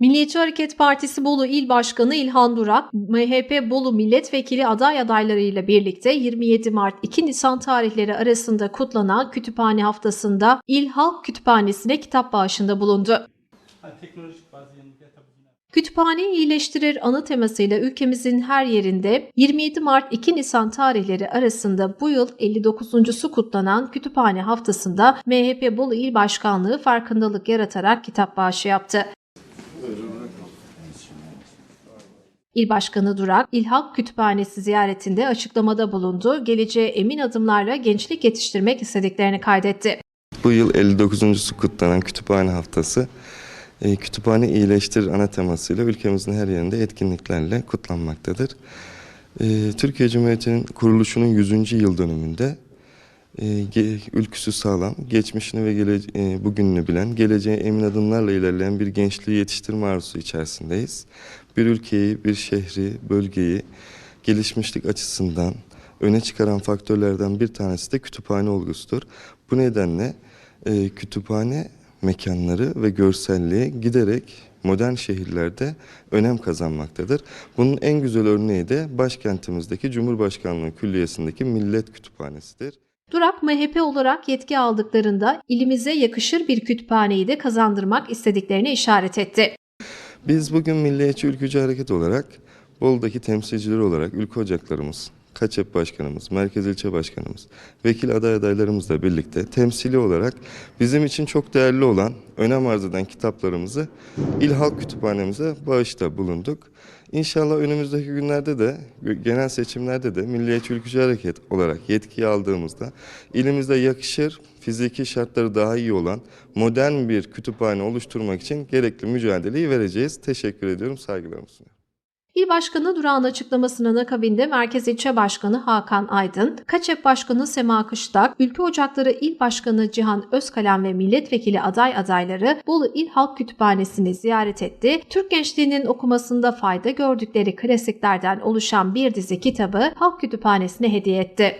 Milliyetçi Hareket Partisi Bolu İl Başkanı İlhan Durak, MHP Bolu Milletvekili aday adaylarıyla birlikte 27 Mart 2 Nisan tarihleri arasında kutlanan Kütüphane Haftası'nda İl Halk Kütüphanesi'ne kitap bağışında bulundu. Hani teknolojik bazı yenilikler tabii Kütüphaneyi iyileştirir anı temasıyla ülkemizin her yerinde 27 Mart 2 Nisan tarihleri arasında bu yıl 59.sü kutlanan Kütüphane Haftası'nda MHP Bolu İl Başkanlığı farkındalık yaratarak kitap bağışı yaptı. İl Başkanı Durak, İl Halk Kütüphanesi ziyaretinde açıklamada bulundu. Geleceğe emin adımlarla gençlik yetiştirmek istediklerini kaydetti. Bu yıl 59.sü kutlanan Kütüphane Haftası e, Kütüphane İyileştir ana temasıyla ülkemizin her yerinde etkinliklerle kutlanmaktadır. E, Türkiye Cumhuriyeti'nin kuruluşunun 100. yıl dönümünde e, ülküsü sağlam, geçmişini ve gele- e, bugününü bilen, geleceğe emin adımlarla ilerleyen bir gençliği yetiştirme arzusu içerisindeyiz. Bir ülkeyi, bir şehri, bölgeyi gelişmişlik açısından öne çıkaran faktörlerden bir tanesi de kütüphane olgusudur. Bu nedenle e, kütüphane mekanları ve görselliği giderek modern şehirlerde önem kazanmaktadır. Bunun en güzel örneği de başkentimizdeki Cumhurbaşkanlığı Külliyesi'ndeki Millet Kütüphanesi'dir. Durak MHP olarak yetki aldıklarında ilimize yakışır bir kütüphaneyi de kazandırmak istediklerini işaret etti. Biz bugün Milliyetçi Ülkücü Hareket olarak Bolu'daki temsilcileri olarak ülke ocaklarımız, KAÇEP Başkanımız, Merkez İlçe Başkanımız, vekil aday adaylarımızla birlikte temsili olarak bizim için çok değerli olan, önem arz eden kitaplarımızı İl Halk Kütüphanemize bağışta bulunduk. İnşallah önümüzdeki günlerde de, genel seçimlerde de Milliyetçi Ülkücü Hareket olarak yetkiyi aldığımızda ilimizde yakışır, fiziki şartları daha iyi olan modern bir kütüphane oluşturmak için gerekli mücadeleyi vereceğiz. Teşekkür ediyorum, saygılarımı sunuyorum. İl Başkanı Durak'ın açıklamasının akabinde Merkez İlçe Başkanı Hakan Aydın, KAÇEP Başkanı Sema Kışlak, Ülke Ocakları İl Başkanı Cihan Özkalem ve milletvekili aday adayları Bolu İl Halk Kütüphanesi'ni ziyaret etti. Türk gençliğinin okumasında fayda gördükleri klasiklerden oluşan bir dizi kitabı Halk Kütüphanesi'ne hediye etti.